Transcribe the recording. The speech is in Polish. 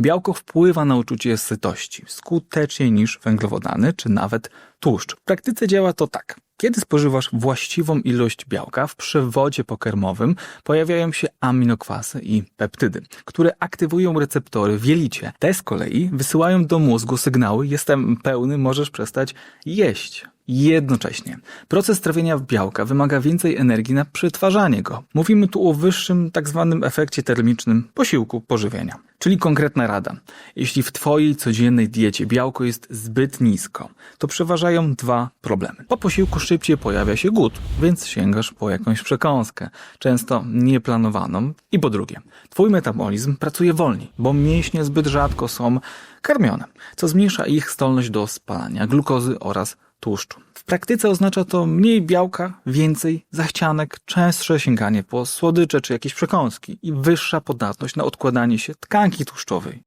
Białko wpływa na uczucie sytości skuteczniej niż węglowodany czy nawet tłuszcz. W praktyce działa to tak. Kiedy spożywasz właściwą ilość białka, w przewodzie pokarmowym pojawiają się aminokwasy i peptydy, które aktywują receptory w jelicie. Te z kolei wysyłają do mózgu sygnały: Jestem pełny, możesz przestać jeść. Jednocześnie proces trawienia białka wymaga więcej energii na przetwarzanie go. Mówimy tu o wyższym tak zwanym efekcie termicznym posiłku pożywienia. Czyli konkretna rada. Jeśli w Twojej codziennej diecie białko jest zbyt nisko, to przeważają dwa problemy. Po posiłku szybciej pojawia się głód, więc sięgasz po jakąś przekąskę, często nieplanowaną. I po drugie, Twój metabolizm pracuje wolniej, bo mięśnie zbyt rzadko są karmione, co zmniejsza ich zdolność do spalania glukozy oraz tłuszczu. W praktyce oznacza to mniej białka, więcej zachcianek, częstsze sięganie po słodycze czy jakieś przekąski i wyższa podatność na odkładanie się tkanki tłuszczowej.